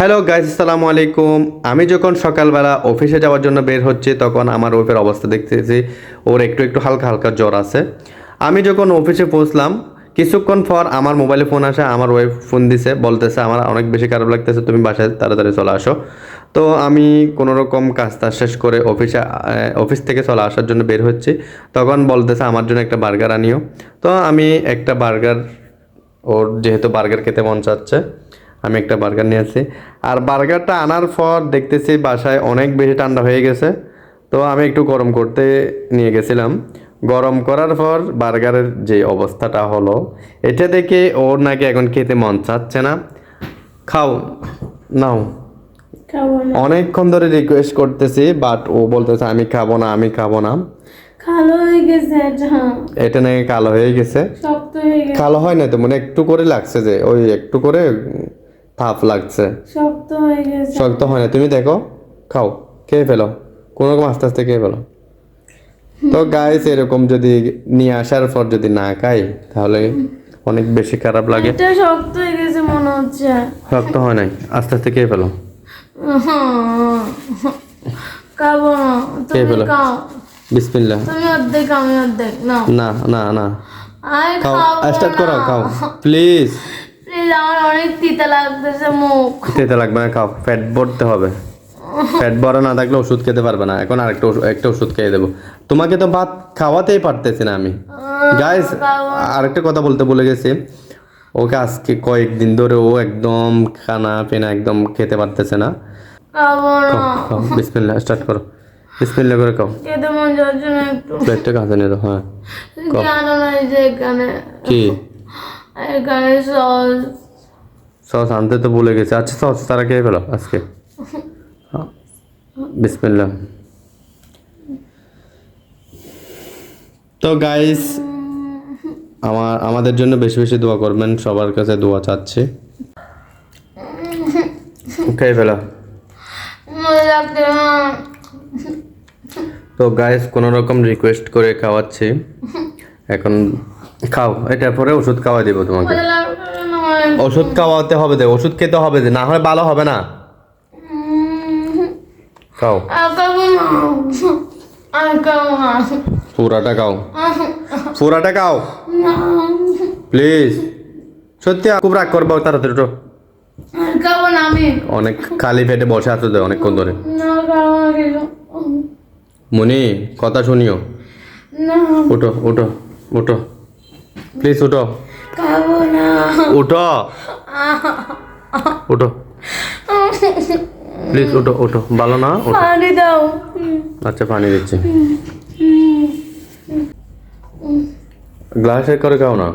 Hello guys, আসসালামু আলাইকুম। আমি যখন সকালবেলা অফিসে যাওয়ার জন্য বের হচ্ছি, তখন আমার ওয়েফের অবস্থা দেখতেছি, ওর একটু একটু হালকা হালকা জ্বর আছে। আমি যখন অফিসে পৌঁছলাম, কিছুক্ষণ পর আমার মোবাইলে ফোন আসে, আমার ওয়াইফ ফোন দিছে, বলতেছে, আমার অনেক বেশি খারাপ লাগতেছে, তুমি বাসায় তাড়াতাড়ি চলে আসো। তো আমি কোনো রকম কাজ তাজ শেষ করে অফিসে অফিস থেকে চলে আসার জন্য বের হচ্ছি। তখন বলতেছে, আমার জন্য একটা বার্গার আনিও। তো আমি একটা বার্গার, ওর যেহেতু বার্গার খেতে মন চাচ্ছে আমি একটা বার্গার নিয়ে আসছি। আর বার্গারটা আনার পর দেখতেছি বাসায় অনেক বেশি ঠান্ডা হয়ে গেছে। তো আমি একটু গরম করতে নিয়ে গেছিলাম। গরম করার পর বার্গারের যে অবস্থাটা হলো এটা দেখে ওর নাকি এখন খেতে মন চাচ্ছে না। খাও নাও। অনেকক্ষণ ধরে রিকোয়েস্ট করতেছি বাট ও বলতেছে আমি খাব না আমি খাব না। কালো হয়ে গেছে এটা এটা নাকি কালো হয়ে গেছে। শক্ত হয়ে গেছে। কালো হয় না তো মানে একটু করে লাগছে যে ওই একটু করে তাপ লাগছে। শক্ত হয়ে গেছে। শক্ত হয় না। তুমি দেখো খাও খেয়ে ফেলো। কোনো রকম আস্তে আস্তে খেয়ে ফেলো। তো গাইস এরকম যদি নিয়ে আসার পর যদি না খাই তাহলে অনেক বেশি খারাপ লাগে। এটা শক্ত হয়ে গেছে মনে হচ্ছে। শক্ত হয় নাই। আস্তে আস্তে খেয়ে ফেলো। খাব না। খেয়ে ফেলো। খাও। বিসমিল্লা তুমি অর্ধেক আমি অর্ধেক না না না। আমি খাও। স্টার্ট করো খাও। প্লিজ প্লিজ আমার অনেক তিতা লাগতেছে মুখ। খেতে লাগবে না খাও। ফ্যাট ভরতে হবে। ফ্যাট ভরা না থাকলে ওষুধ খেতে পারবে না। এখন আরেকটা ওষুধ একটা ওষুধ খেয়ে দেবো। তোমাকে তো ভাত খাওয়াতেই পারতেছি না আমি। গাইস আরেকটা কথা বলতে বলে গেছি। ওকে আজকে কয়েকদিন ধরে ও একদম খানা পিনা একদম খেতে পারতেছে না। খাব না। বিসমিল্লা স্টার্ট করো। বিসমিল্লা করে খাও। খেতে মন যাচ্ছে না একটু। প্লেটটা কাছে নিয়ে দাও হ্যাঁ। কি? এখানে সস সস আনতে তো ভুলে গেছে। আচ্ছা সস তারা খেয়ে ফেলো আজকে। বিসমিল্লা তো গাইস আমার আমাদের জন্য বেশি বেশি দোয়া করবেন। সবার কাছে দোয়া চাচ্ছি। খেয়ে ফেলো। তো গাইস কোনো রকম রিকোয়েস্ট করে খাওয়াচ্ছি। এখন খাও এটা পরে ওষুধ খাওয়া দিব তোমাকে। ওষুধ খাওয়াতে হবে যে ওষুধ খেতে হবে যে না হয় ভালো হবে না। খাও। পুরাটা খাও। পুরাটা খাও। প্লিজ। সত্যি খুব রাগ করব তাড়াতাড়ি আমি। অনেক খালি পেটে বসে আছো তো অনেকক্ষণ ধরে। মনি কথা শুনিও। উঠো উঠো উঠো। প্লিজ উঠো। খাব না। উঠো। উঠো। প্লিজ উঠো উঠো। ভালো না? পানি দাও। আচ্ছা পানি দিচ্ছি। গ্লাসে করে খাও না।